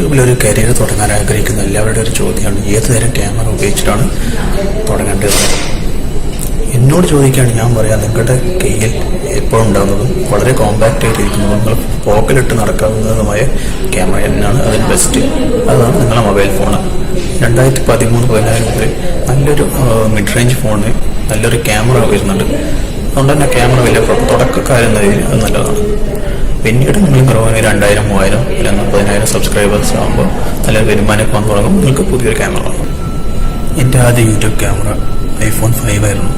യൂട്യൂബിൽ ഒരു കരിയർ തുടങ്ങാൻ ആഗ്രഹിക്കുന്ന. എല്ലാവരുടെ ഒരു ചോദ്യമാണ് ഏത് തരം ക്യാമറ ഉപയോഗിച്ചിട്ടാണ് തുടങ്ങേണ്ടത്? എന്നോട് ചോദിക്കുകയാണ് ഞാൻ പറയാം നിങ്ങളുടെ കയ്യിൽ എപ്പോഴും ഉണ്ടാകുന്നതും വളരെ കോമ്പാക്റ്റ് ആയിട്ടിരിക്കുന്നതും നിങ്ങൾ പോക്കലിട്ട് നടക്കാവുന്നതുമായ ക്യാമറ തന്നെയാണ് അതിന് ബെസ്റ്റ് അതാണ് നിങ്ങളുടെ മൊബൈൽ ഫോൺ രണ്ടായിരത്തി പതിമൂന്ന് പതിനാല് മുതൽ നല്ലൊരു മിഡ് റേഞ്ച് ഫോണിന് നല്ലൊരു ക്യാമറ വരുന്നുണ്ട് അതുകൊണ്ട് തന്നെ ക്യാമറ വലിയ തുടക്കക്കാരെന്ന രീതിയിൽ അത് നല്ലതാണ്. പിന്നീട് നിങ്ങൾ കുറവാണെങ്കിൽ രണ്ടായിരം മൂവായിരം അല്ലെങ്കിൽ മുപ്പതിനായിരം സബ്സ്ക്രൈബേഴ്സ് ആകുമ്പോൾ നല്ല വരുമാനമൊക്കെ വന്നു തുടങ്ങും. നിങ്ങൾക്ക് പുതിയൊരു ക്യാമറ എന്റെ ആദ്യ യൂട്യൂബ് ക്യാമറ ഐഫോൺ ഫൈവ് ആയിരുന്നു.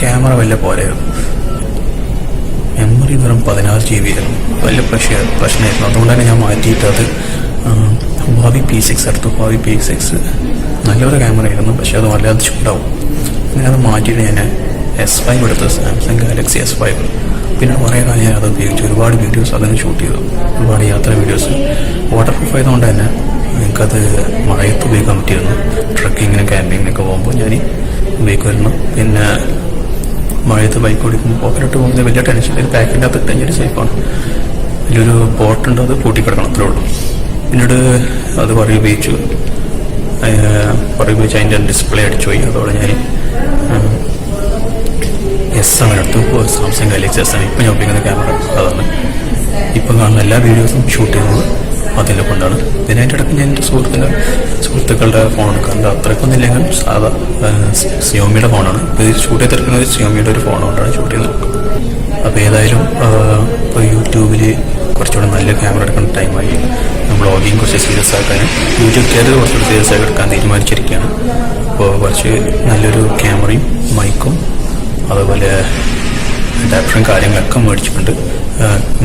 ക്യാമറ വലിയ പോരായിരുന്നു മെമ്മറി വെറും പതിനാറ് ജി ബി ആയിരുന്നു. വലിയ പ്രശ്ന പ്രശ്നമായിരുന്നു. അതുകൊണ്ട് തന്നെ ഞാൻ മാറ്റിയിട്ട് അത് ഹുവാവി പി സിക്സ് എടുത്തു. ഹുവാവി പി സിക്സ് നല്ലൊരു ക്യാമറ ആയിരുന്നു പക്ഷെ അത് വല്ലാതെ ചൂടാവും. അങ്ങനെ അത് മാറ്റിയിട്ട് ഞാൻ എസ് ഫൈവ് എടുത്തത്. സാംസങ് ഗാലക്സി എസ് ഫൈവ് പിന്നെ കുറേ കാലം ഞാൻ അത് ഉപയോഗിച്ചു. ഒരുപാട് വീഡിയോസ് അതിന് ഷൂട്ട് ചെയ്തു. ഒരുപാട് യാത്ര വീഡിയോസ് വാട്ടർ പ്രൂഫ് ആയതുകൊണ്ട് തന്നെ എനിക്കത് മഴയത്ത് ഉപയോഗിക്കാൻ പറ്റിയിരുന്നു. ട്രക്കിങ്ങിനും ക്യാമ്പിങ്ങിനൊക്കെ പോകുമ്പോൾ ഞാൻ ഉപയോഗിക്കുമായിരുന്നു. പിന്നെ മഴയത്ത് ബൈക്ക് ഓടിക്കുമ്പോൾ പോക്കറ്റിട്ട് പോകുന്നത് വലിയ ടെൻഷൻ ഒരു പാക്കിന്റെ അകത്ത് ഇട്ടാൽ ഒരു സേഫാണ് വലിയൊരു ബോട്ടുണ്ട് അത് പൂട്ടിക്കിടക്കണം അത്രേ ഉള്ളൂ. പിന്നീട് അത് കുറേ ഉപയോഗിച്ചു. കുറേ ഉപയോഗിച്ച് അതിന്റെ ഡിസ്പ്ലേ അടിച്ചു പോയി അതോടെ ഞാൻ എസ് ആണ് എടുത്തു സാംസങ് ഗാലക്സി എസ് ആണ് ഇപ്പം ഞാൻ ഉപയോഗിക്കുന്ന ക്യാമറ അതാണ്. ഇപ്പം കാണുന്ന എല്ലാ വീഡിയോസും ഷൂട്ട് ചെയ്യുന്നത് അതിന്റെ കൊണ്ടാണ്. ഇതിനായിട്ട് ഇടയ്ക്ക് ഞാൻ എന്റെ സുഹൃത്തിന്റെ സുഹൃത്തുക്കളുടെ ഫോൺ എടുക്കാറുണ്ട് അത്രയ്ക്കൊന്നും ഇല്ലെങ്കിൽ സാധാ സിയോമിയുടെ ഫോണാണ് ഇത് ഷൂട്ട് ചെയ്തെടുക്കുന്നത് സിയോമിയുടെ ഒരു ഫോൺ കൊണ്ടാണ് ഷൂട്ട് ചെയ്യുന്നത്. അപ്പോൾ ഏതായാലും ഇപ്പോൾ യൂട്യൂബിൽ കുറച്ചുകൂടെ നല്ല ക്യാമറ എടുക്കുന്ന ടൈമായി ബ്ലോഗിങ് കുറച്ച് സീരിയസ് ആക്കാനും യൂട്യൂബ് കയറി കുറച്ചുകൂടി സീരിയസ് ആക്കി എടുക്കാൻ തീരുമാനിച്ചിരിക്കുകയാണ്. അപ്പോൾ കുറച്ച് നല്ലൊരു ക്യാമറയും മൈക്കും അതുപോലെ അഡാപ്റ്ററും കാര്യങ്ങളൊക്കെ മേടിച്ചിട്ടുണ്ട്.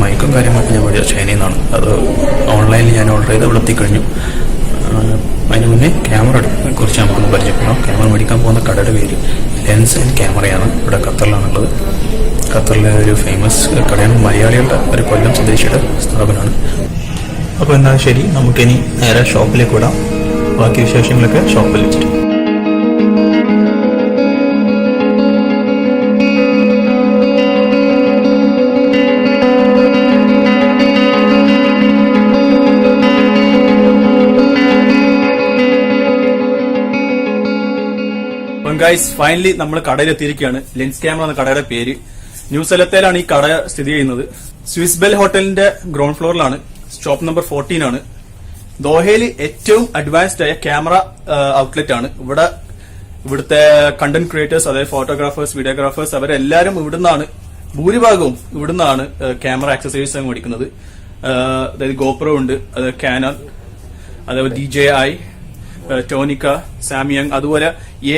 മൈക്കും കാര്യങ്ങളൊക്കെ ഞാൻ മേടിച്ചത് ചൈനയിൽ നിന്നാണ്. അത് ഓൺലൈനിൽ ഞാൻ ഓർഡർ ചെയ്ത് ഇവിടെ എത്തിക്കഴിഞ്ഞു അതിന് മുന്നേ ക്യാമറ കുറിച്ച് നമുക്കൊന്ന് പരിചയപ്പെടാം. ക്യാമറ മേടിക്കാൻ പോകുന്ന കടയുടെ പേര് ലെൻസ് ആൻഡ് ക്യാമറയാണ്. ഇവിടെ ഖത്തറിലാണുള്ളത്. ഖത്തറിലെ ഒരു ഫേമസ് കടയാണ്. മലയാളികളുടെ ഒരു കൊല്ലം സ്വദേശിയുടെ സ്ഥാപനമാണ്. അപ്പോൾ എന്നാൽ ശരി നമുക്കിനി നേരെ ഷോപ്പിലേക്ക് വിടാം. ബാക്കി വിശേഷങ്ങളൊക്കെ ഷോപ്പിൽ വെച്ചിട്ട്. ഗൈസ് ഫൈനലി നമ്മൾ കടയിലെത്തിയിരിക്കുകയാണ്. ലെൻസ് ക്യാമറ എന്ന കടയുടെ പേര്. ന്യൂ സ്ഥലത്തേലാണ് ഈ കട സ്ഥിതി ചെയ്യുന്നത്. സ്വിസ് ബെൽ ഹോട്ടലിന്റെ ഗ്രൗണ്ട് ഫ്ലോറിലാണ് സ്റ്റോപ്പ് നമ്പർ ഫോർട്ടീൻ ആണ്. ദോഹയിൽ ഏറ്റവും അഡ്വാൻസ്ഡ് ആയ ക്യാമറ ഔട്ട്ലെറ്റ് ആണ്. ഇവിടെ ഇവിടുത്തെ കണ്ടന്റ് ക്രിയേറ്റേഴ്സ് അതായത് ഫോട്ടോഗ്രാഫേഴ്സ് വീഡിയോഗ്രാഫേഴ്സ് അവരെല്ലാരും ഇവിടുന്നാണ് ഭൂരിഭാഗവും ഇവിടുന്നാണ് ക്യാമറ ആക്സസറീസ് മേടിക്കുന്നത്. അതായത് ഗോപ്രോ ഉണ്ട് അത് കാനൺ അതേപോലെ ഡി ജെ ഐ ടോണിക്ക സാമിയങ് അതുപോലെ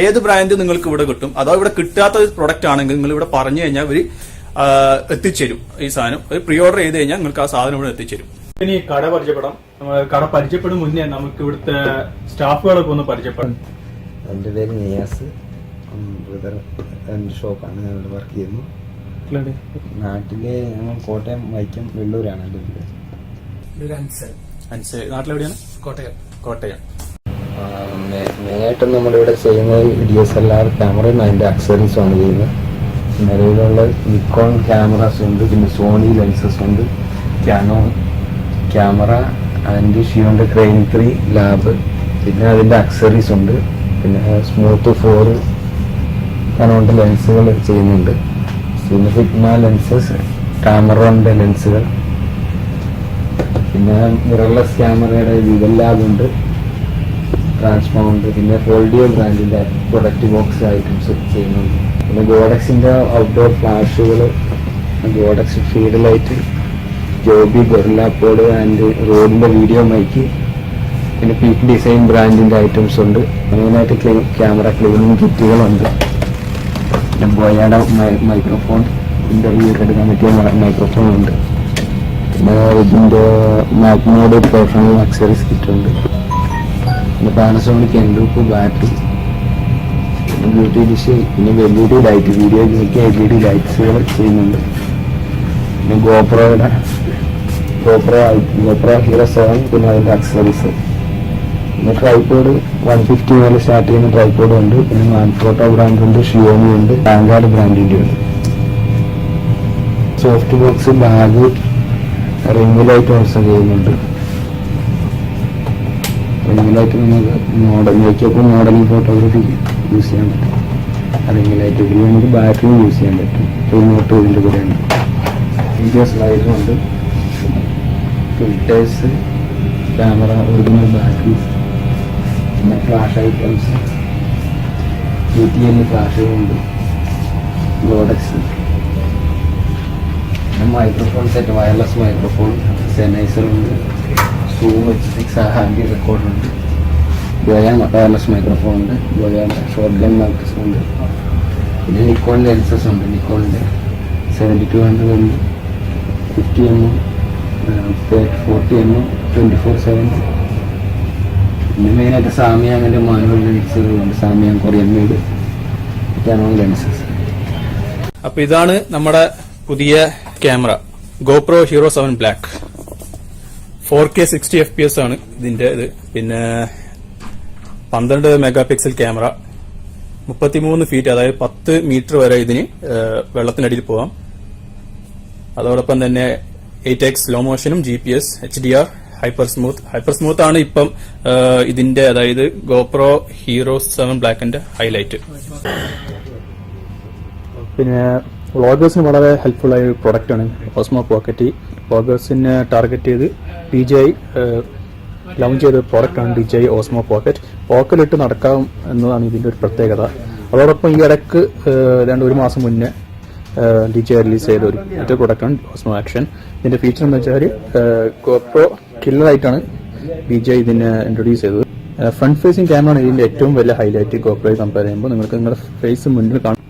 ഏത് ബ്രാൻഡ് നിങ്ങൾക്ക് ഇവിടെ കിട്ടും അതോ ഇവിടെ കിട്ടാത്ത ഒരു പ്രൊഡക്റ്റ് ആണെങ്കിൽ നിങ്ങൾ ഇവിടെ പറഞ്ഞു കഴിഞ്ഞാൽ അവർ എത്തിച്ചേരും ഈ സാധനം. ഒരു പ്രീ ഓർഡർ ചെയ്ത് കഴിഞ്ഞാൽ നിങ്ങൾക്ക് ആ സാധനം ഇവിടെ എത്തിച്ചേരും. ഇനി കട പരിചയപ്പെടാം. കട പരിചയപ്പെടും മുന്നേ നമുക്ക് ഇവിടുത്തെ സ്റ്റാഫുകളൊക്കെ ഒന്ന് പരിചയപ്പെടാം. എന്റെ പേര് നിയാസ്. ഷോപ്പാണ്. ഞാൻ ഇവിടെ വർക്ക് ചെയ്യുന്നു നാട്ടിൽ ഞങ്ങൾ കോട്ടയം വൈക്കം വെള്ളൂരാണ് എന്റെ വീട്. നാട്ടിലെവിടെയാണ്? കോട്ടയം. കോട്ടയം. മെയിനായിട്ടും നമ്മളിവിടെ ചെയ്യുന്നത് ഡി എസ് എൽ ആർ ക്യാമറയും അതിന്റെ അക്സറീസുമാണ് ചെയ്യുന്നത്. നിലവിലുള്ള നിക്കോൺ ക്യാമറാസ് ഉണ്ട് പിന്നെ സോണി ലെൻസസ് ഉണ്ട് ക്യാനോൺ ക്യാമറ ആൻഡ് ഷിയോന്റെ ക്രെയിൻ ത്രീ ലാബ് പിന്നെ അതിന്റെ അക്സറീസ് ഉണ്ട് പിന്നെ സ്മൂത്ത് ഫോർ കനോണ്ട് ലെൻസുകൾ ചെയ്യുന്നുണ്ട്. പിന്നെ ഫിഗ്മ ലെൻസസ് ടാമറോണിന്റെ ലെൻസുകൾ പിന്നെ മിറർലെസ് ക്യാമറയുടെ വിവൽ ലാബ് ഉണ്ട് ട്രാൻസ്ഫോം ഉണ്ട് പിന്നെ ഫോൾഡിയോ ബ്രാൻഡിന്റെ പ്രൊഡക്റ്റ് ബോക്സ് ഐറ്റംസ് ചെയ്യുന്നുണ്ട് പിന്നെ ഗോഡക്സിന്റെ outdoor ഫ്ലാഷുകൾ Godox feed light Joby GorillaPod and റോഡിന്റെ വീഡിയോ മൈക്ക് പിന്നെ പീക്ക് ഡിസൈൻ ബ്രാൻഡിന്റെ ഐറ്റംസ് ഉണ്ട്. മെയിനായിട്ട് ക്ലീൻ ക്യാമറ ക്ലീനിങ് കിറ്റുകളുണ്ട് പിന്നെ ബോയാഡ മൈക്രോഫോൺ ഇന്റർവ്യൂ ഒക്കെ എടുക്കാൻ പറ്റിയ മൈക്രോഫോൺ ഉണ്ട്. പിന്നെ ഇതിന്റെ മാഗ്നോഡ് പ്രൊഫഷണൽ അക്സറീസ് കിറ്റ് ഉണ്ട്. പിന്നെ പാനസോണിക് എൻഡൂപ്പ് ബാറ്ററി പിന്നെ ബ്യൂട്ടി ഡിഷ് പിന്നെ എൽ ഇ ഡി ലൈറ്റ് വീഡിയോയ്ക്ക് എൽ ഇ ഡി ലൈറ്റ്സുകൾ ചെയ്യുന്നുണ്ട്. പിന്നെ ഗോപ്രോയുടെ ഗോപ്രോ ഗോപ്രോ ഹീറോ സെവൻ പിന്നെ അതിന്റെ അക്സറീസ് പിന്നെ ട്രൈപ്പോഡ് വൺ ഫിഫ്റ്റി സ്റ്റാർട്ട് ചെയ്യുന്ന ട്രൈപോഡ് ഉണ്ട്. പിന്നെ മാൻഫോട്ടോ ബ്രാൻഡുണ്ട് ഷിയോമി ഉണ്ട് ടാങ്കാർഡ് ബ്രാൻഡിന്റെ ഉണ്ട്. Soft box bag ring light also ചെയ്യുന്നുണ്ട്. റിങ്ങിലായിട്ട് നമുക്ക് model makeup modelling photography use ചെയ്യാൻ പറ്റും. അല്ലെങ്കിൽ ഇതിൽ നമുക്ക് ബാറ്ററിയും യൂസ് ചെയ്യാൻ പറ്റും. റിമോട്ട് ഇതിന്റെ കൂടെയാണ്. വീഡിയോ സ്ലൈഡറും ഉണ്ട് ഫിൽറ്റേഴ്സ് ക്യാമറ ഒറിജിനൽ ബാറ്ററി പിന്നെ ഫ്ലാഷ് ഐറ്റംസ് യു ടി എല്ലിൽ ഫ്ലാഷുകളുണ്ട് Godox microphone set wireless microphone Sennheiser Zoom H six handy റെക്കോർഡുണ്ട് wireless microphone ഉണ്ട്. ഗോയാൻ ഷോർട്ട് ഗൺ ഉണ്ട്. പിന്നെ നിക്കോണിന്റെ ലെൻസസ് ഉണ്ട്. നിക്കോണിന്റെ സെവന്റി ടു ഹൺഡ്രഡ് ഉണ്ട്. Fifty M forty M twenty four seven പിന്നെ മെയിനായിട്ട് സാമിയാങ്ങിന്റെ manual ലെൻസുകളുണ്ട് Samyang Korean made Canon lenses അപ്പോൾ ഇതാണ് നമ്മുടെ പുതിയ camera. GoPro Hero seven black four K sixty F P S ആണ് ഇതിന്റെ ഇത്. പിന്നെ പന്ത്രണ്ട് മെഗാ പിക്സൽ ക്യാമറ മുപ്പത്തിമൂന്ന് ഫീറ്റ് അതായത് പത്ത് മീറ്റർ വരെ ഇതിന് വെള്ളത്തിനടിയിൽ പോവാം. അതോടൊപ്പം തന്നെ eight X slow മോഷനും G P S H D R hyper smooth hyper smooth ആണ് ഇപ്പം ഇതിന്റെ അതായത് ഗോപ്രോ ഹീറോ സെവൻ ബ്ലാക്കിന്റെ ഹൈലൈറ്റ് പിന്നെ വ്ളോഗേഴ്സിന് വളരെ ഹെൽപ്ഫുൾ ആയ ഒരു പ്രൊഡക്റ്റ് ആണ് ഓസ്മോ പോക്കറ്റ് വ്ളോഗേഴ്സിനെ ടാർഗറ്റ് ചെയ്ത് ഡി ജെ ഐ ലോഞ്ച് ചെയ്ത പ്രോഡക്റ്റ് ആണ് D J I Osmo pocket പോക്കറ്റിലിട്ട് നടക്കാം എന്നതാണ് ഇതിന്റെ ഒരു പ്രത്യേകത. അതോടൊപ്പം ഈ ഇടയ്ക്ക് രണ്ട് ഒരു മാസം മുന്നേ ഡി ജെ റിലീസ് ചെയ്ത ഒരു മറ്റൊരു പ്രൊഡക്റ്റാണ് ഓസ്മോ ആക്ഷൻ ഇതിന്റെ ഫീച്ചർ എന്ന് വെച്ചാൽ ഗോപ്രോ കില്ലറായിട്ടാണ് ഡി ജെ ഇതിനെ ഇൻട്രൊഡ്യൂസ് ചെയ്തത്. ഫ്രണ്ട് ഫേസിംഗ് ക്യാമറ ആണ് ഇതിന്റെ ഏറ്റവും വലിയ ഹൈലൈറ്റ് ഗോപ്രോയെ കമ്പയർ ചെയ്യുമ്പോൾ നിങ്ങൾക്ക് നിങ്ങളുടെ ഫേസ് മുന്നിൽ കാണാം.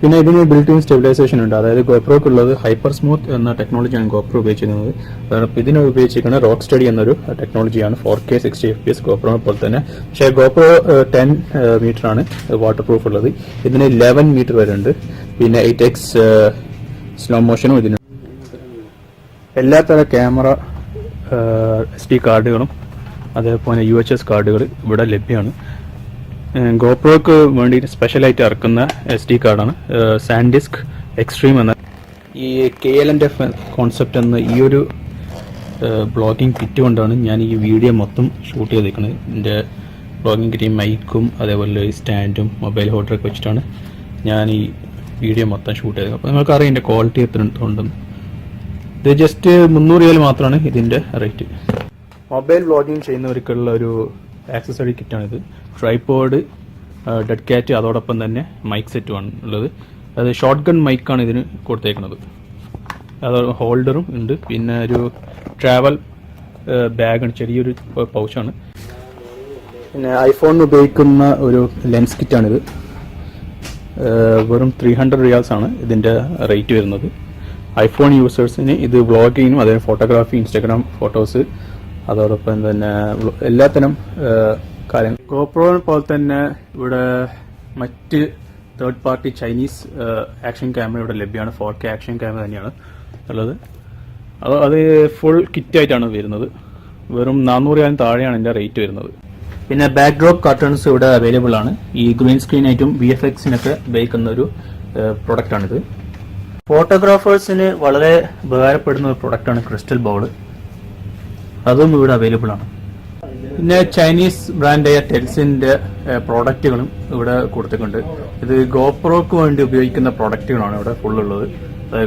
പിന്നെ ഇതിന് ബിൽറ്റ് ഇൻ സ്റ്റെബിലൈസേഷൻ ഉണ്ട്. അതായത് ഗോപ്രോക്ക് ഉള്ളത് ഹൈപ്പർ സ്മൂത്ത് എന്ന ടെക്നോളജിയാണ് ഗോപ്രോ ഉപയോഗിച്ചിരുന്നത്. ഇതിന് ഉപയോഗിച്ചിരിക്കുന്നത് റോക്ക് സ്റ്റഡി എന്നൊരു ടെക്നോളജിയാണ് four K sixty F P S GoPro പോലെ തന്നെ. പക്ഷേ ഗോപ്രോ ടെൻ മീറ്റർ ആണ് വാട്ടർ പ്രൂഫ് ഉള്ളത്. ഇതിന് ലെവൻ മീറ്റർ വരെ ഉണ്ട്. പിന്നെ എയ്റ്റ് എക്സ് സ്ലോ മോഷനും ഇതിന് എല്ലാ തര ക്യാമറ എസ് ഡി കാർഡുകളും അതേപോലെ യു എച്ച് എസ് കാർഡുകൾ ഇവിടെ ലഭ്യമാണ്. ഗോപ്രോക്ക് വേണ്ടി സ്പെഷ്യലായിട്ട് ഇറക്കുന്ന എസ് ഡി കാർഡാണ് സാൻഡിസ്ക് എക്സ്ട്രീം എന്ന ഈ കെ എൽ എന്റെ കോൺസെപ്റ്റ് എന്ന ഈ ഒരു ബ്ലോഗിംഗ് കിറ്റ് കൊണ്ടാണ് ഞാൻ ഈ വീഡിയോ മൊത്തം ഷൂട്ട് ചെയ്തേക്കുന്നത് എന്റെ ബ്ലോഗിംഗ് കിറ്റ് മൈക്കും അതേപോലെ സ്റ്റാൻഡും മൊബൈൽ ഹോൾഡറൊക്കെ വെച്ചിട്ടാണ് ഞാൻ ഈ വീഡിയോ മൊത്തം ഷൂട്ട് ചെയ്തത്. അപ്പോൾ നിങ്ങൾക്കറിയാം ഇതിന്റെ ക്വാളിറ്റി എത്ര ഉണ്ടെന്ന് ഇത് ജസ്റ്റ് മുന്നൂറ് രൂപയിൽ മാത്രമാണ് ഇതിന്റെ റേറ്റ് മൊബൈൽ വ്ളോഗിങ് ചെയ്യുന്നവർക്കുള്ള ഒരു ആക്സസറി കിറ്റാണിത് ട്രൈപോഡ് ഡെഡ് കാറ്റ് അതോടൊപ്പം തന്നെ മൈക്ക് സെറ്റുമാണ് ഉള്ളത്. അത് ഷോർട്ട് ഗൺ മൈക്കാണ് ഇതിന് കൊടുത്തേക്കുന്നത് അത് ഹോൾഡറും ഉണ്ട്. പിന്നെ ഒരു ട്രാവൽ ബാഗാണ് ചെറിയൊരു പൗച്ചാണ്. പിന്നെ ഐഫോണിന് ഉപയോഗിക്കുന്ന ഒരു ലെൻസ് കിറ്റാണിത് വെറും ത്രീ ഹൺഡ്രഡ് റിയാൽസ് ആണ് ഇതിന്റെ റേറ്റ് വരുന്നത്. ഐഫോൺ യൂസേഴ്സിന് ഇത് വ്ളോഗിങ്ങിനും അതായത് ഫോട്ടോഗ്രാഫി ഇൻസ്റ്റാഗ്രാം ഫോട്ടോസ് അതോടൊപ്പം തന്നെ എല്ലാത്തിനും കാര്യം ഗോപ്രോ പോലെ തന്നെ ഇവിടെ മറ്റ് third party Chinese action camera ഇവിടെ ലഭ്യമാണ്. ഫോർ കെ ആക്ഷൻ ക്യാമറ തന്നെയാണ് ഉള്ളത്. അത് അത് ഫുൾ കിറ്റായിട്ടാണ് വരുന്നത്. വെറും നാനൂറ് രൂപ താഴെയാണ് എന്റെ റേറ്റ് വരുന്നത്. പിന്നെ ബാക്ക് ഡ്രോപ്പ് കാർട്ടൺസ് ഇവിടെ അവൈലബിൾ ആണ്. ഈ ഗ്രീൻ സ്ക്രീൻ ആയിട്ടും ബി എഫ് എക്സിനൊക്കെ ഉപയോഗിക്കുന്ന ഒരു പ്രൊഡക്റ്റാണിത് ഫോട്ടോഗ്രാഫേഴ്സിന് വളരെ ഉപകാരപ്പെടുന്ന ഒരു പ്രൊഡക്റ്റാണ് ക്രിസ്റ്റൽ ബൗൾ അതും ഇവിടെ അവൈലബിൾ ആണ്. പിന്നെ ചൈനീസ് ബ്രാൻഡായ ടെൽസിന്റെ പ്രോഡക്റ്റുകളും ഇവിടെ കൊടുത്തിട്ടുണ്ട്. ഇത് ഗോപ്രോക്ക് വേണ്ടി ഉപയോഗിക്കുന്ന പ്രോഡക്റ്റുകളാണ് ഇവിടെ ഫുൾ ഉള്ളത്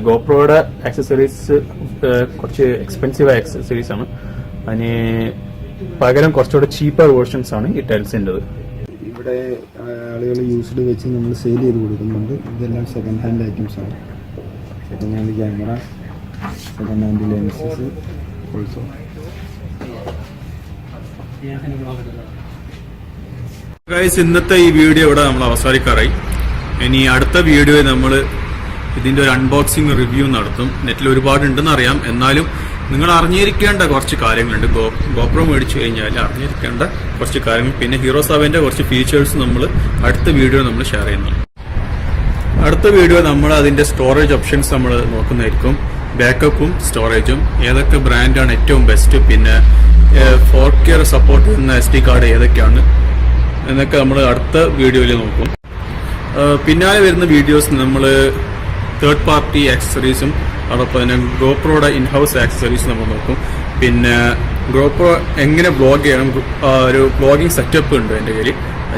ഗോപ്രോയുടെ ആക്സസറീസ് കുറച്ച് എക്സ്പെൻസീവ് ആയ ആക്സസറീസ് ആണ്. അതിന് പകരം കുറച്ചുകൂടെ ചീപ്പർ വേർഷൻസ് ആണ് ഈ ടെൽസിന്റെത് ഇവിടെ ആളുകൾ യൂസ്ഡ് വെച്ച് നമ്മൾ സെയിൽ ചെയ്ത് കൊടുക്കുന്നുണ്ട്. ഇതെല്ലാം സെക്കൻഡ് ഹാൻഡ് ഐറ്റംസ് ആണ്. Second hand camera second hand lenses also guys ഇന്നത്തെ ഈ വീഡിയോ ഇവിടെ നമ്മൾ അവസാനിക്കാറായി. ഇനി അടുത്ത വീഡിയോയിൽ നമ്മൾ ഇതിന്റെ ഒരു അൺബോക്സിംഗ് റിവ്യൂ നടത്തും. നെറ്റിൽ ഒരുപാട് ഉണ്ടെന്ന് അറിയാം. എന്നാലും നിങ്ങൾ അറിഞ്ഞിരിക്കേണ്ട കുറച്ച് കാര്യങ്ങളുണ്ട്. ഗോ ഗോപ്രോ മേടിച്ചു കഴിഞ്ഞാൽ അറിഞ്ഞിരിക്കേണ്ട കുറച്ച് കാര്യങ്ങൾ. പിന്നെ ഹീറോ സെവന്റെ കുറച്ച് ഫീച്ചേഴ്സ് നമ്മൾ അടുത്ത വീഡിയോ നമ്മൾ ഷെയർ ചെയ്യുന്നു അടുത്ത വീഡിയോ നമ്മൾ അതിന്റെ സ്റ്റോറേജ് ഓപ്ഷൻസ് നമ്മൾ നോക്കുന്നതായിരിക്കും. ബാക്കപ്പും സ്റ്റോറേജും ഏതൊക്കെ ബ്രാൻഡാണ് ഏറ്റവും ബെസ്റ്റ് പിന്നെ ഫോർ കെയർ സപ്പോർട്ട് ചെയ്യുന്ന എസ് ഡി കാർഡ് ഏതൊക്കെയാണ്? എന്നൊക്കെ നമ്മൾ അടുത്ത വീഡിയോയിൽ നോക്കും. പിന്നാലെ വരുന്ന വീഡിയോസ് നമ്മൾ തേർഡ് പാർട്ടി ആക്സസറീസും അതോടൊപ്പം തന്നെ ഗോപ്രോയുടെ ഇൻഹൗസ് ആക്സസറീസും നമ്മൾ നോക്കും. പിന്നെ ഗ്രോപ്രോ എങ്ങനെ ബ്ലോഗ് ചെയ്യണം ഒരു ബ്ലോഗിംഗ് സെറ്റപ്പ് ഉണ്ട് എന്റെ കയ്യിൽ.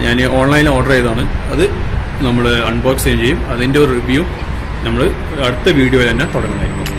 ഞാൻ ഓൺലൈനിൽ ഓർഡർ ചെയ്തതാണ്. അത് നമ്മൾ അൺബോക്സ് ചെയ്യും. അതിന്റെ ഒരു റിവ്യൂ നമ്മൾ അടുത്ത വീഡിയോയിൽ തന്നെ തുടങ്ങുന്നതായിരിക്കും.